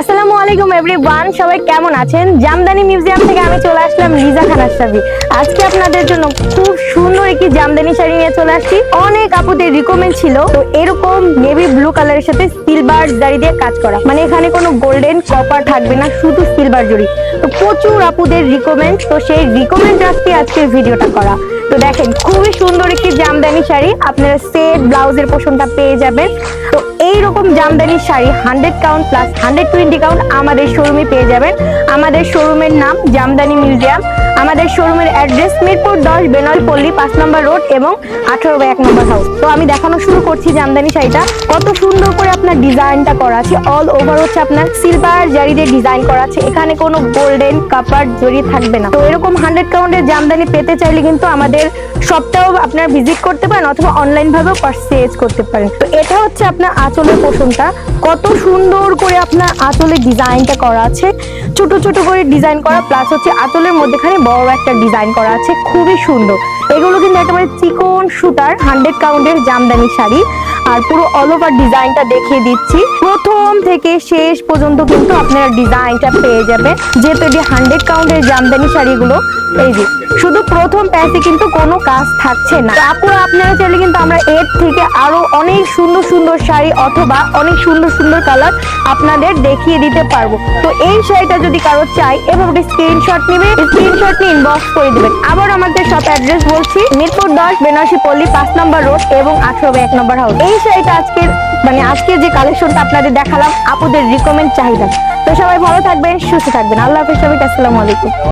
আসসালামু আলাইকুম এভরিওয়ান, সবাই কেমন আছেন? জামদানি মিউজিয়াম থেকে আমি চলে আসলাম লিজা খানার সাবি আজকে আপনাদের জন্য খুব সুন্দর একটি জামদানি শাড়ি নিয়ে চলে আসছি। অনেক আপুদের রিকমেন্ড ছিল, তো এরকম নেভি ব্লু কালারের সাথে সিলভার জারি দিয়ে কাজ করা। মানে এখানে কোনো গোল্ডেন কপার থাকবে না, শুধু সিলভার জড়ি। তো প্রচুর আপুদের রিকমেন্ড তো সেই রিকমেন্ড রাখতে আজকের ভিডিওটা করা। তো দেখেন, খুবই সুন্দর একটি জামদানি শাড়ি। আপনারা সেট ব্লাউজের পোষণটা পেয়ে যাবেন। তো এইরকম Jamdani sari hundred count plus hundred twenty count আমাদের শোরুমে পেয়ে যাবেন। আমাদের শোরুমের নাম জামদানি মিউজিয়াম আমাদের শোরুমের অ্যাড্রেস মিরপুর দশ বেনল পল্লী, পাঁচ নম্বর রোড এবং আঠারো বাই এক নম্বর হাউস তো আমি দেখানো শুরু করছি জামদানি শাড়িটা। কত সুন্দর করে আপনার ডিজাইনটা করা আছে। অল ওভার হচ্ছে আপনার সিলভার জারি দিয়ে ডিজাইন করা আছে। এখানে কোনো গোল্ডেন কাপার জড়িয়ে থাকবে না। তো এরকম হান্ড্রেড কাউন্টের জামদানি পেতে চাইলে কিন্তু আমাদের সবটাও আপনার ভিজিট করতে পারেন অথবা অনলাইন ভাবেও পারচেজ করতে পারেন। তো এটা হচ্ছে আপনার আঁচলের পোষণটা। কত সুন্দর করে আপনার আঁচলের ডিজাইনটা করা আছে। ছোট ছোট করে ডিজাইন করা প্লাস হচ্ছে আঁচলের মধ্যেখানে বড় একটা ডিজাইন করা আছে, খুবই সুন্দর। এগুলো কিন্তু একেবারে চিকন সুতার হান্ড্রেড কাউন্টের জামদানি শাড়ি। আর পুরো অল ওভার ডিজাইনটা দেখিয়ে দিচ্ছি। প্রথম থেকে শেষ পর্যন্ত কিন্তু আপনারা ডিজাইনটা পেয়ে যাবেন। যেহেতু এটি হান্ড্রেড কাউন্টের জামদানি শাড়িগুলো এই যে, শুধু প্রথম প্যাচে কিন্তু কোনো কাজ থাকছে না। আপনারা চাইলে কিন্তু আমরা এর থেকে আরও অনেক সুন্দর সুন্দর শাড়ি অথবা অনেক সুন্দর সুন্দর কালার আপনাদের দেখিয়ে দিতে পারব। তো এই শাড়িটা যদি কারও চাই স্ক্রিনশট স্ক্রিনশট নিয়ে ইনবক্স করে দিবেন। আবার আমাদের অ্যাড্রেস বলছি, মিরপুর দশ, বেনারসি পল্লী, পাঁচ নম্বর রোড এবং আঠারো এক নম্বর হাউস এই শাড়িটা আজকের মানে আজকে যে কালেকশনটা আপনাদের দেখালাম, আপুদের রিকমেন্ড চাহিদা। তো সবাই ভালো থাকবেন, সুস্থ থাকবেন। আল্লাহ হাফিজ, সবাইকে আসসালামু আলাইকুম।